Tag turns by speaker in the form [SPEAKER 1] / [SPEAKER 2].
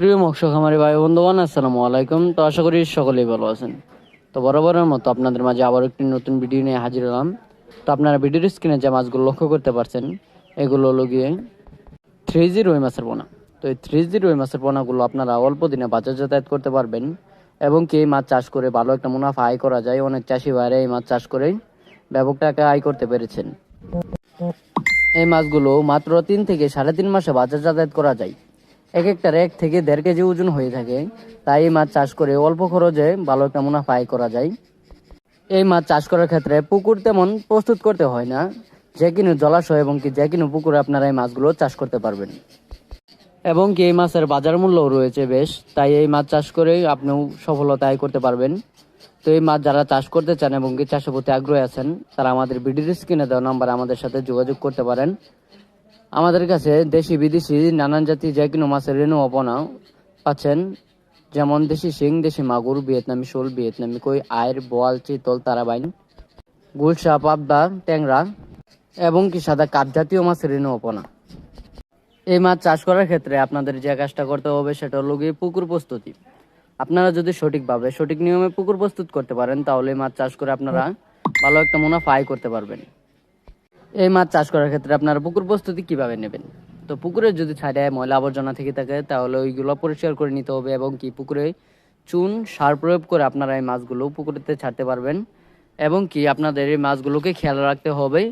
[SPEAKER 1] প্রিয় মৎস্য খামারি ভাই বন্ধুবান আসসালামু আলাইকুম। তো আশা করি সকলেই ভালো আছেন। তো বরাবরের মতো আপনাদের মাঝে আবার একটি নতুন ভিডিও নিয়ে হাজির হলাম। তো আপনারা ভিডিওর স্ক্রিনে যে মাছগুলো লক্ষ্য করতে পারছেন, এগুলো হলো গিয়ে থ্রি জি রুই মাছের পোনা। তো এই থ্রি জি রুই মাছের পোনাগুলো আপনারা অল্প দিনে বাজার যাতায়াত করতে পারবেন এবং কি এই মাছ চাষ করে ভালো একটা মুনাফা আয় করা যায়। অনেক চাষি ভাইরা এই মাছ চাষ করে ব্যাপক টাকা আয় করতে পেরেছেন। এই মাছগুলো মাত্র তিন থেকে সাড়ে তিন মাসে বাজার যাতায়াত করা যায়। এক একটার এক থেকে দেড় কেজি ওজন হয়ে থাকে। তাই মাছ চাষ করে অল্প খরচে ভালো একটা আয় করা যায়। এই মাছ চাষ করার ক্ষেত্রে পুকুর তেমন প্রস্তুত করতে হয় না। যে কিনো জলাশয় এবং কি যে কিনো পুকুরে আপনারা এই মাছগুলো চাষ করতে পারবেন। এবং কি এই মাছের বাজার মূল্যও রয়েছে বেশ। তাই এই মাছ চাষ করে আপনিও সফলতা আয় করতে পারবেন। তো এই মাছ যারা চাষ করতে চান এবং কি চাষের প্রতি আগ্রহী আছেন, তারা আমাদের ভিডিওর স্ক্রিনে দেওয়া নাম্বারে আমাদের সাথে যোগাযোগ করতে পারেন। আমাদের কাছে দেশি বিদেশি নানান জাতি যে কোনো মাছের রেণু অপনা পাচ্ছেন। যেমন দেশি শিং, দেশি মাগুর, ভিয়েতনামি শোল, ভিয়েতনামি কই আয়ের বোয়াল, চিতল, তারাবাইন গুলশা পাবদা ট্যাংরা এবং কি সাদা কাপ জাতীয় মাছের রেণু অপনা। এই মাছ চাষ করার ক্ষেত্রে আপনাদের যে কাজটা করতে হবে সেটা হলো গিয়ে পুকুর প্রস্তুতি। আপনারা যদি সঠিকভাবে সঠিক নিয়মে পুকুর প্রস্তুত করতে পারেন, তাহলে মাছ চাষ করে আপনারা ভালো একটা মুনাফা আয় করতে পারবেন। এই মাছ চাষ করার ক্ষেত্রে আপনারা পুকুর প্রস্তুতি কীভাবে নেবেন? তো পুকুরে যদি ছাড়ে ময়লা আবর্জনা থেকে থাকে, তাহলে ওইগুলো পরিষ্কার করে নিতে হবে এবং কি পুকুরে চুন, সার প্রয়োগ করে আপনারা এই মাছগুলো পুকুরেতে ছাড়তে পারবেন। এবং কি আপনাদের এই মাছগুলোকে খেয়াল রাখতে হবে